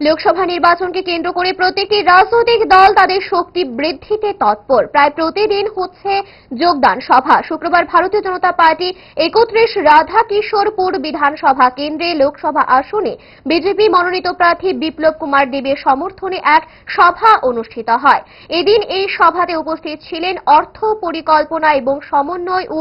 লোকসভা নির্বাচনকে কেন্দ্র করে প্রত্যেকটি রাজনৈতিক দল তাদের শক্তি বৃদ্ধিতে তৎপর। প্রায় প্রতিদিন হচ্ছে যোগদান সভা। শুক্রবার ভারতীয় জনতা পার্টি একত্রিশ রাধা কিশোরপুর বিধানসভা কেন্দ্রে লোকসভা আসনে বিজেপি মনোনীত প্রার্থী বিপ্লব কুমার দেবের সমর্থনে এক সভা অনুষ্ঠিত হয়। এদিন এই সভাতে উপস্থিত ছিলেন অর্থ পরিকল্পনা এবং সমন্বয় ও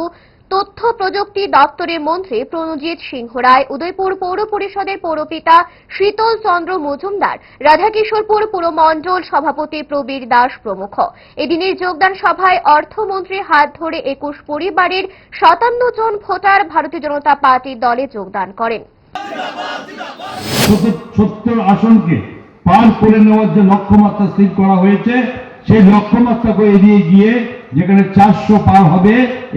তথ্য প্রযুক্তি দপ্তরের মন্ত্রী প্রণজিৎ সিংহ রায়, উদয়পুর পৌর পরিষদের পৌরপিতা শীতল চন্দ্র মজুমদার, রাধাকিশোরপুর পুরমণ্ডল সভাপতি প্রবীর দাস প্রমুখ। এদিনের যোগদান সভায় অর্থমন্ত্রীর হাত ধরে একুশ পরিবারের সাতান্ন জন ভোটার ভারতীয় জনতা পার্টির দলে যোগদান করেন। আসনকে পার করে নেওয়ার যে লক্ষ্যমাত্রা স্থির করা হয়েছে, সেই লক্ষ্যমাত্রাকে এড়িয়ে গিয়ে যেখানে চারশো পার হবে,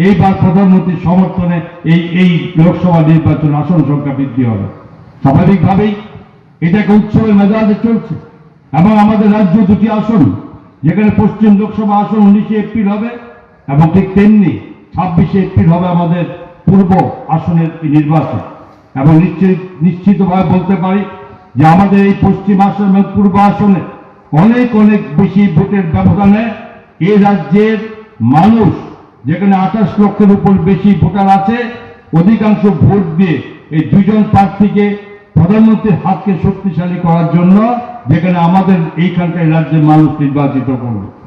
এইবার প্রধানমন্ত্রীর সমর্থনে এই এই লোকসভা নির্বাচন আসন সংখ্যা বৃদ্ধি হবে। স্বাভাবিকভাবেই এটাকে উৎসবের মেজাজে চলছে। এবং আমাদের রাজ্য দুটি আসন, যেখানে পশ্চিম লোকসভা আসন উনিশে এপ্রিল হবে, এবং ঠিক তেমনি ছাব্বিশে এপ্রিল হবে আমাদের পূর্ব আসনের নির্বাচন। এবং নিশ্চিত, নিশ্চিতভাবে বলতে পারি যে আমাদের এই পশ্চিম আসন এবং পূর্ব আসনে অনেক অনেক বেশি ভোটের ব্যবধানে এই রাজ্যের মানুষ, যেখানে আঠাশ লক্ষের উপর বেশি ভোটার আছে, অধিকাংশ ভোট দিয়ে এই দুজন প্রার্থীকে প্রধানমন্ত্রীর হাতকে শক্তিশালী করার জন্য যেখানে আমাদের এইখানকার রাজ্যের মানুষ নির্বাচিত করবে।